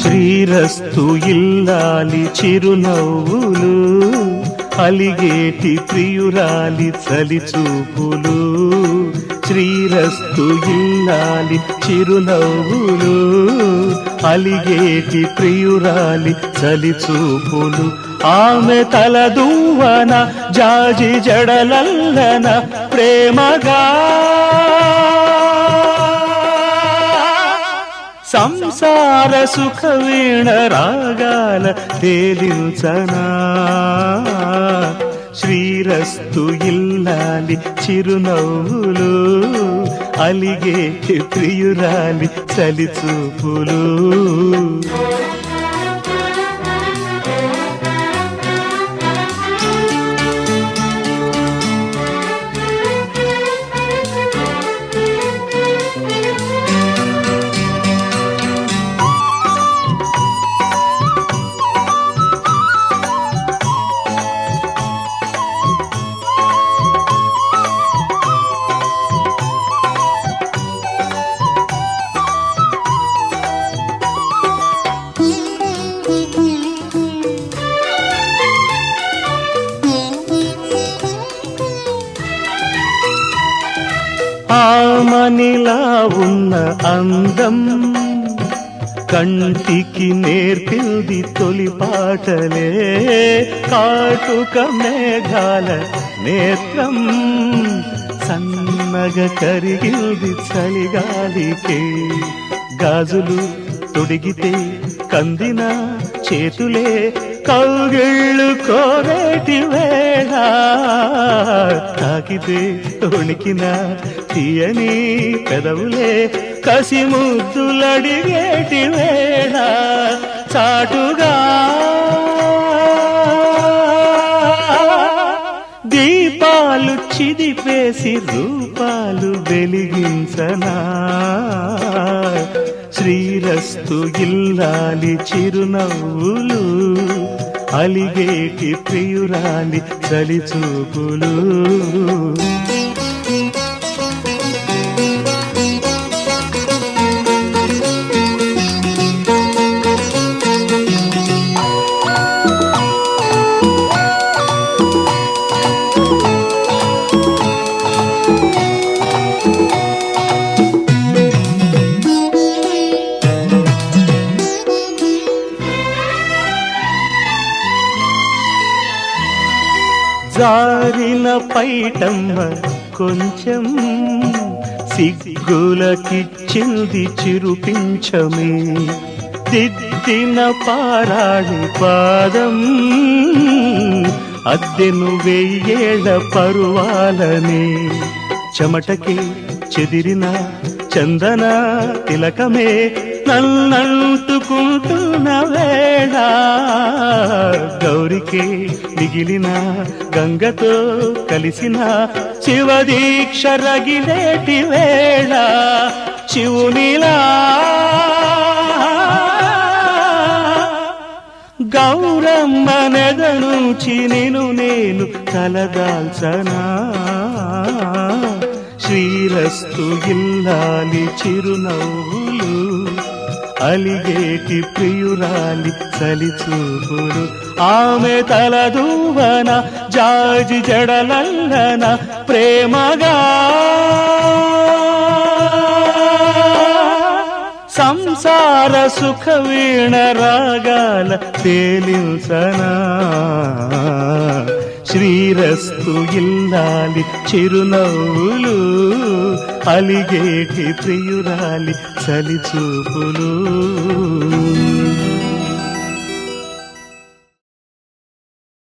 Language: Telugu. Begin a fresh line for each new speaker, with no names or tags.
శ్రీరస్తు ఇల్లాలి చిరునవ్వులు. అలిగేటి ప్రియురాలి చలి చూపులు శ్రీరస్తు ఇల్లాలి చిరునవ్వులు. అలిగేటి ప్రియురాలి చలి చూపులు ఆమె తల దువ్వన జాజి జడలల్లన ప్రేమగా. సంసార సుఖ వీణ రాగాల తేలించనా. శ్రీరస్తు ఇల్లాలి చిరునవ్వులు అలిగే ప్రియురాలి చలి ఆమనిలా ఉన్న అందం కంటికి నేర్పింది తొలి పాటలే. కాటుక మేఘాల నేత్రం సన్నగ కరిగింది చలిగాలికే. గాజులు తొడిగితే కందిన చేతులే కౌగిళ్ళు కోరేటి వేళ తాకితే ఉణికిన తీయని పెదవులే కసి ముద్దులడిగేటి వేళ చాటుగా దీపాలు చిదిపేసి రూపాలు వెలిగించనా. శ్రీరస్తు ఇల్లాలి చిరునవ్వులు అలిగేటి ప్రియురాలి చలి చూపులు. జారిన పైటమ్మ కొంచెం సిగ్గులకిచ్చింది చిరుపించమే దిద్దిన పారాడి పాదం అద్దెను వెయ్యేళ్ళ పరువాలనే. చెమటకి చెదిరిన చందన తిలకమే నన్నంటుకుంటున్న వేళ గౌరికే మిగిలిన గంగతో కలిసిన శివదీక్ష రగిలేటి వేళ శివునిలా గౌరమ్మ నెదనుచి నేను నేను తలదాల్చనా? శ్రీరస్తు ఇల్లాలి చిరునవ్వు అలిగేటి ప్రియురాలి చలి ఆమె తల దూవన జాజి జడలల్లన ప్రేమగా. సంసార సుఖ వీణ రాగాల తేలించనా. శ్రీరస్తు ఇల్లాలి చిరునవ్వులు అలిగేటి ప్రియురాలి చలి చూపులు